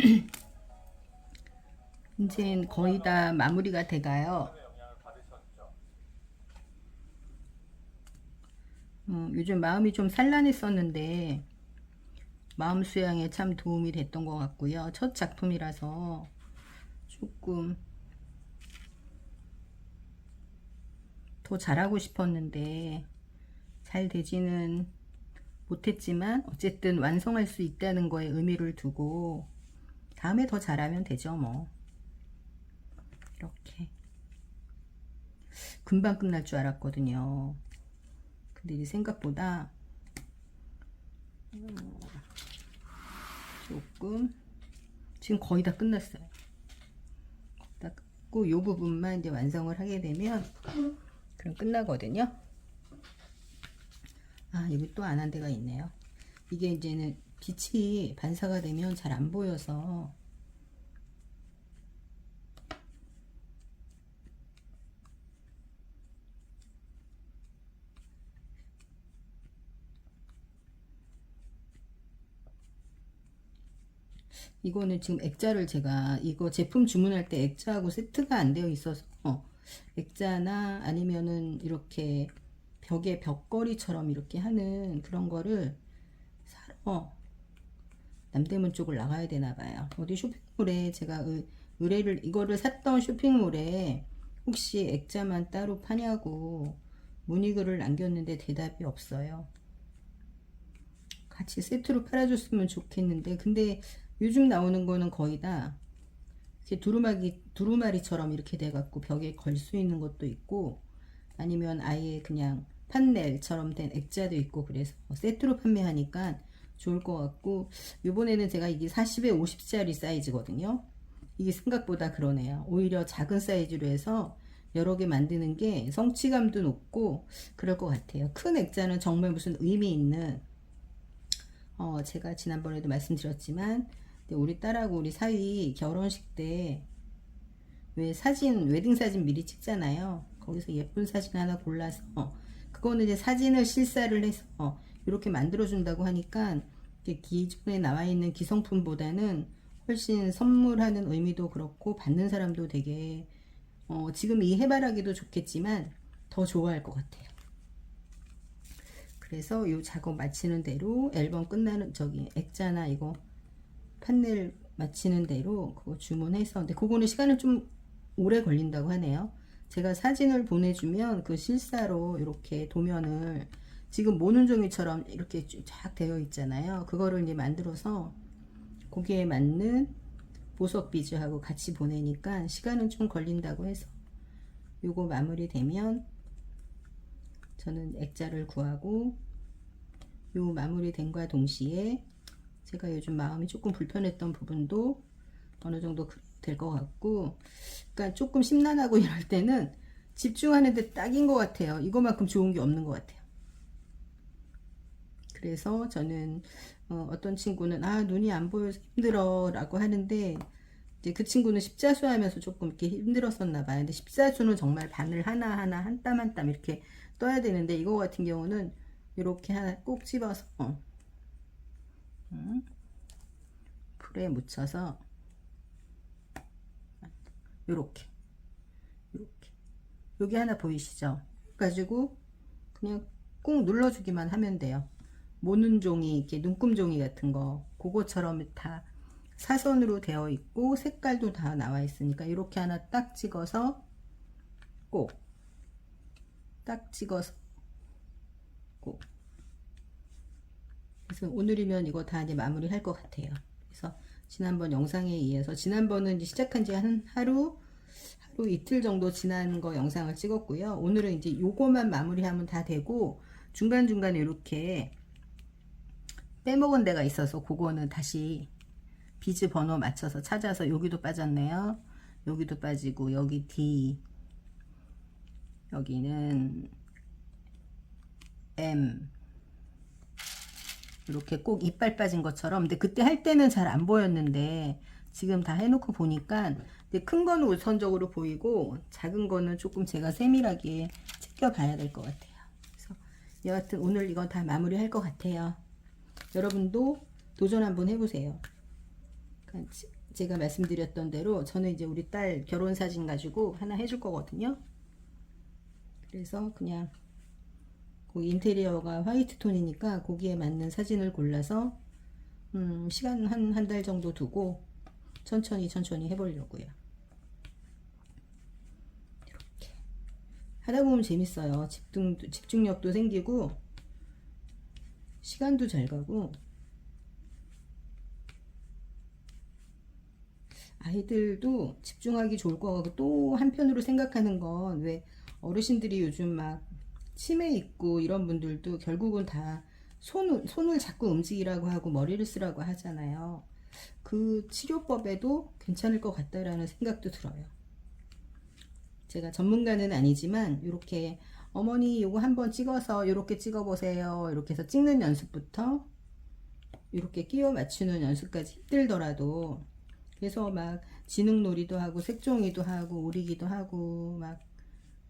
이제 거의 다 마무리가 돼가요. 음, 요즘 마음이 좀 산란했었는데 마음 수양에 참 도움이 됐던 것 같고요. 첫 작품이라서 조금 더 잘하고 싶었는데 잘 되지는 못했지만 어쨌든 완성할 수 있다는 거에 의미를 두고 다음에 더 잘하면 되죠 뭐. 이렇게. 금방 끝날 줄 알았거든요. 근데 이제 생각보다 음, 조금 지금 거의 다 끝났어요. 다 끝고 요 부분만 이제 완성을 하게 되면 그럼 끝나거든요. 아 여기 또 안 한 데가 있네요. 이게 이제는 빛이 반사가 되면 잘 안 보여서. 이거는 지금 액자를 제가 이거 제품 주문할 때 액자하고 세트가 안 되어 있어서 액자나 아니면은 이렇게 벽에 벽걸이처럼 이렇게 하는 그런 거를 사러 남대문 쪽을 나가야 되나 봐요. 어디 쇼핑몰에 제가 의, 의뢰를 이거를 샀던 쇼핑몰에 혹시 액자만 따로 파냐고 문의글을 남겼는데 대답이 없어요. 같이 세트로 팔아줬으면 좋겠는데 근데 요즘 나오는 거는 거의 다 이렇게 두루마기 두루마리처럼 이렇게 돼갖고 벽에 걸 수 있는 것도 있고 아니면 아예 그냥 판넬처럼 된 액자도 있고 그래서 세트로 판매하니까 좋을 것 같고 요번에는 제가 이게 40에 50짜리 사이즈거든요. 이게 생각보다 그러네요. 오히려 작은 사이즈로 해서 여러 개 만드는 게 성취감도 높고 그럴 것 같아요. 큰 액자는 정말 무슨 의미 있는 어 제가 지난번에도 말씀드렸지만 우리 딸하고 우리 사위 결혼식 때 왜 사진 웨딩 사진 미리 찍잖아요. 거기서 예쁜 사진 하나 골라서 그거는 이제 사진을 실사를 해서 이렇게 만들어 준다고 하니까 기존에 나와 있는 기성품보다는 훨씬 선물하는 의미도 그렇고 받는 사람도 되게 어 지금 이 해바라기도 좋겠지만 더 좋아할 것 같아요. 그래서 이 작업 마치는 대로 앨범 끝나는 저기 액자나 이거 판넬 마치는 대로 그거 주문해서 근데 그거는 시간은 좀 오래 걸린다고 하네요. 제가 사진을 보내주면 그 실사로 이렇게 도면을 지금 모는 종이처럼 이렇게 쫙 되어 있잖아요. 그거를 이제 만들어서 거기에 맞는 보석 비즈하고 같이 보내니까 시간은 좀 걸린다고 해서 요거 마무리되면 저는 액자를 구하고 요 마무리된과 동시에 제가 요즘 마음이 조금 불편했던 부분도 어느 정도 될 것 같고 그러니까 조금 심란하고 이럴 때는 집중하는데 딱인 것 같아요 이거만큼 좋은 게 없는 것 같아요 그래서 저는 어, 떤 친구는 아 눈이 안 보여서 힘들어. 라고 하는데 이제 그 친구는 십자수 하면서 조금 이렇게 힘들었었나 봐요. 근데 십자수는 정말 바늘 하나하나 한 땀 한 땀 이렇게 떠야 되는데 이거 같은 경우는 이렇게 하나 꼭 집어서 음, 풀에 묻혀서 요렇게 요렇게. 여기 하나 보이시죠? 가지고 그냥 꾹 눌러주기만 하면 돼요 모는 종이 이렇게 눈금 종이 같은 거 그거처럼 다 사선으로 되어 있고 색깔도 다 나와 있으니까 이렇게 하나 딱 찍어서 꼭 딱 찍어서 꼭 그래서 오늘이면 이거 다 이제 마무리 할 것 같아요 그래서 지난번 영상에 의해서 지난번은 시작한 지 한 하루 하루 이틀 정도 지난 거 영상을 찍었고요. 오늘은 이제 요거만 마무리하면 다 되고 중간중간에 이렇게 빼먹은 데가 있어서 그거는 다시 비즈 번호 맞춰서 찾아서 여기도 빠졌네요. 여기도 빠지고 여기 D. 여기는 M. 이렇게 꼭 이빨 빠진 것처럼. 근데 그때 할 때는 잘 안 보였는데 지금 다 해놓고 보니까 큰 거는 우선적으로 보이고 작은 거는 조금 제가 세밀하게 챙겨봐야 될 것 같아요. 그래서 여하튼 오늘 이건 다 마무리 할 것 같아요 여러분도 도전 한번 해보세요 그러니까 지- 제가 말씀드렸던 대로 저는 이제 우리 딸 결혼 사진 가지고 하나 해줄 거거든요. 그래서 그냥 그 인테리어가 화이트 톤이니까 거기에 맞는 사진을 골라서 음, 시간 한 한 달 정도 두고 천천히 천천히 해보려고요. 이렇게 하다 보면 재밌어요. 집중 집중력도 생기고 시간도 잘 가고 아이들도 집중하기 좋을 것 같고 또 한편으로 생각하는 건 왜 어르신들이 요즘 막 치매 있고 이런 분들도 결국은 다 손을, 손을 자꾸 움직이라고 하고 머리를 쓰라고 하잖아요. 그 치료법에도 괜찮을 것 같다라는 생각도 들어요. 제가 전문가는 아니지만 이렇게 어머니 요거 한번 찍어서 이렇게 찍어 보세요. 이렇게 해서 찍는 연습부터 이렇게 끼워 맞추는 연습까지 힘들더라도 그래서 막 지능놀이도 하고 색종이도 하고 오리기도 하고 막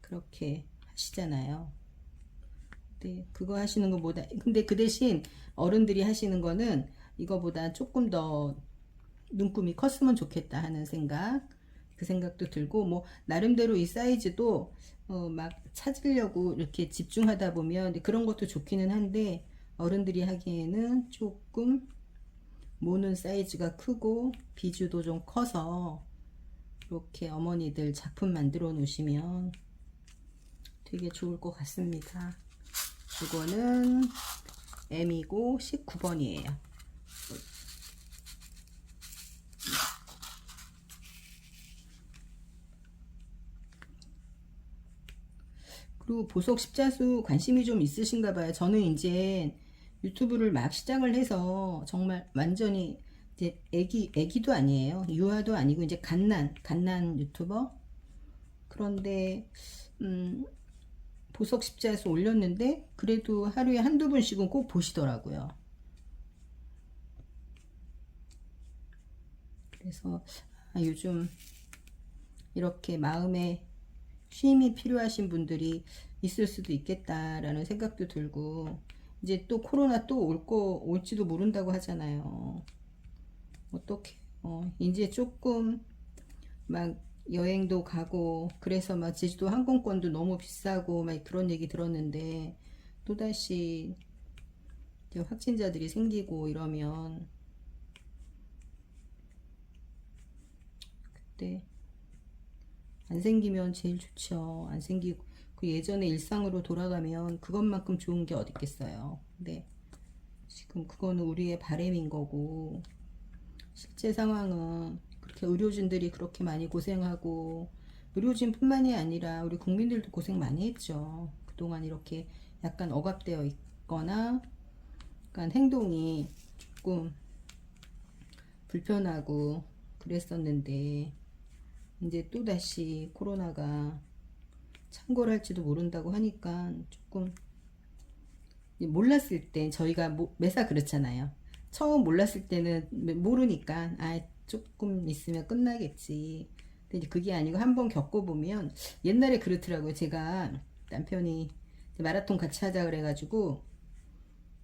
그렇게 하시잖아요. 근데 그거 하시는 것보다 근데 그 대신 어른들이 하시는 거는 이거보다 조금 더 눈금이 컸으면 좋겠다 하는 생각 그 생각도 들고 뭐 나름대로 이 사이즈도 어 막 찾으려고 이렇게 집중하다 보면 그런 것도 좋기는 한데 어른들이 하기에는 조금 모는 사이즈가 크고 비주도 좀 커서 이렇게 어머니들 작품 만들어 놓으시면 되게 좋을 것 같습니다. 이거는 M이고 19번이에요. 그리고 보석 십자수 관심이 좀 있으신가 봐요. 저는 이제 유튜브를 막 시작을 해서 정말 완전히 이제 애기 애기도 아니에요. 유아도 아니고 이제 갓난 갓난 유튜버. 그런데 음 보석 십자수 올렸는데 그래도 하루에 한두 분씩은 꼭 보시더라고요. 그래서 아, 요즘 이렇게 마음에 쉼이 필요하신 분들이 있을 수도 있겠다라는 생각도 들고 이제 또 코로나 또 올 거 올지도 모른다고 하잖아요. 어떻게 어 이제 조금 막 여행도 가고 그래서 막 제주도 항공권도 너무 비싸고 막 그런 얘기 들었는데 또다시 확진자들이 생기고 이러면 그때 안 생기면 제일 좋죠. 안 생기고 그 예전의 일상으로 돌아가면 그것만큼 좋은 게 어디 있겠어요. 근데 지금 그거는 우리의 바램인 거고 실제 상황은 그렇게 의료진들이 그렇게 많이 고생하고 의료진뿐만이 아니라 우리 국민들도 고생 많이 했죠. 그동안 이렇게 약간 억압되어 있거나 약간 행동이 조금 불편하고 그랬었는데 이제 또다시 코로나가 창궐할지도 모른다고 하니까 조금 몰랐을 때 저희가 뭐- 매사 그렇잖아요. 처음 몰랐을 때는 모르니까 아 조금 있으면 끝나겠지. 근데 그게 아니고 한번 겪어보면 옛날에 그렇더라고요. 제가 남편이 마라톤 같이 하자 그래가지고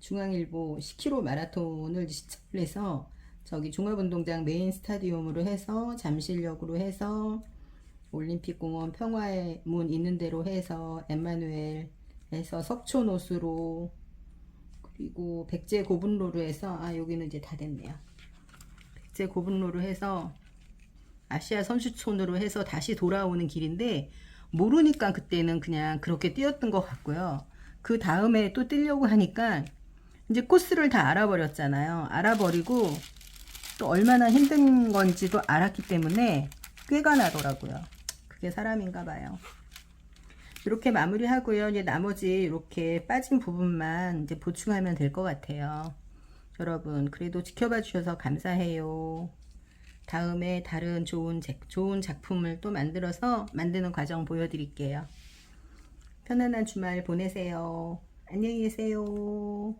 중앙일보 10km 마라톤을 시청을 해서 저기 종합운동장 메인 스타디움으로 해서 잠실역으로 해서 올림픽공원 평화의 문 있는 대로 해서 엠마누엘에서 석촌호수로 그리고 백제 고분로로 해서 아 여기는 이제 다 됐네요. 백제 고분로로 해서 아시아 선수촌으로 해서 다시 돌아오는 길인데 모르니까 그때는 그냥 그렇게 뛰었던 것 같고요. 그 다음에 또 뛰려고 하니까 이제 코스를 다 알아버렸잖아요. 알아버리고 또 얼마나 힘든 건지도 알았기 때문에 꾀가 나더라고요. 그게 사람인가 봐요. 이렇게 마무리하고요. 이제 나머지 이렇게 빠진 부분만 이제 보충하면 될 것 같아요. 여러분, 그래도 지켜봐 주셔서 감사해요. 다음에 다른 좋은, 제- 좋은 작품을 또 만들어서 만드는 과정 보여드릴게요. 편안한 주말 보내세요. 안녕히 계세요.